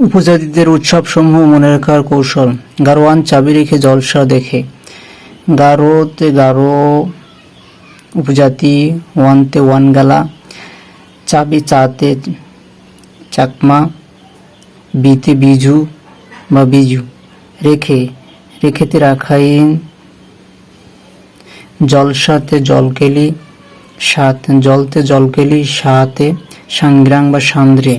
উপজাতিদের উৎসবসমূহ মনে রাখার কৌশল। গারোয়ান চাবি রেখে জলসা দেখে। গারোতে গারো, উপজাতি, ওয়ানতে ওয়ানগালা চাবি চাতে চাকমা, বিতে বিজু বা বিজু রেখে, রেখেতে রাখাইন জলসাতে জলকেলি, সাত, জলতে জলকেলি, সাতে সাংগ্রাং বা সান্দ্রে।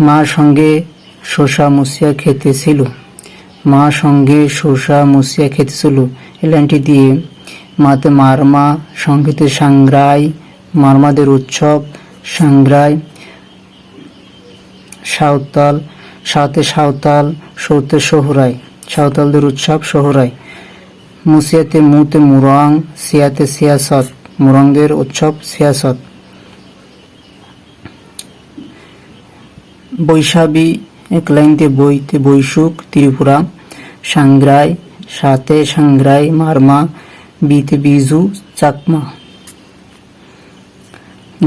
মার সঙ্গে শসা মুসিয়া খেতেছিল। মা সঙ্গে শসা মুসিয়া খেতেছিল। এই লাইনটি দিয়ে মাতে মারমা, সঙ্গীতে সাংগ্রাই, মারমাদের উৎসব, সাংগ্রাই, সাঁওতাল সাথে সাঁওতাল, সৌতে সোহরাই, সাঁওতালদের উৎসব, সোহরাই। মুসিয়াতে মুতে মুরাং, সিয়াতে সিয়াসত, মুরংদের উৎসব, সিয়াসত। এক লাইনতে বইতে বৈশুক, ত্রিপুরা, সাংগ্রাই, সাথে সাংগ্রাই, মারমা, বিতে বিজু, চাকমা।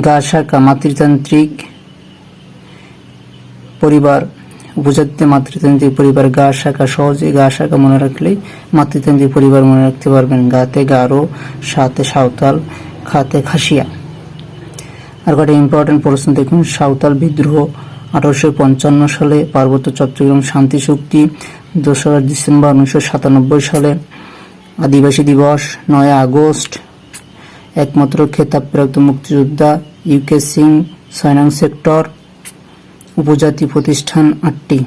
গা শাখা মাতৃতান্ত্রিক পরিবার, উপজাতিতে মাতৃতান্ত্রিক পরিবার গা শাখা সহজে গা শাখা মনে রাখলে মাতৃতান্ত্রিক পরিবার মনে রাখতে পারবেন। গাতে গারো, সাথে সাঁওতাল, খাতে খাসিয়া। আর কটা ইম্পর্টেন্ট প্রশ্ন দেখুন, সাঁওতাল বিদ্রোহ আঠারোশো পঞ্চান্ন সালে পার্বত্য চট্টগ্রাম শান্তি চুক্তি দোসরা ডিসেম্বর উনিশশো সাতানব্বই সালে আদিবাসী দিবস, নয় আগস্ট, একমাত্র খেতাব প্রাপ্ত মুক্তিযোদ্ধা ইউকে সিং সয়নাং সেক্টর, উপজাতি প্রতিষ্ঠান আটটি।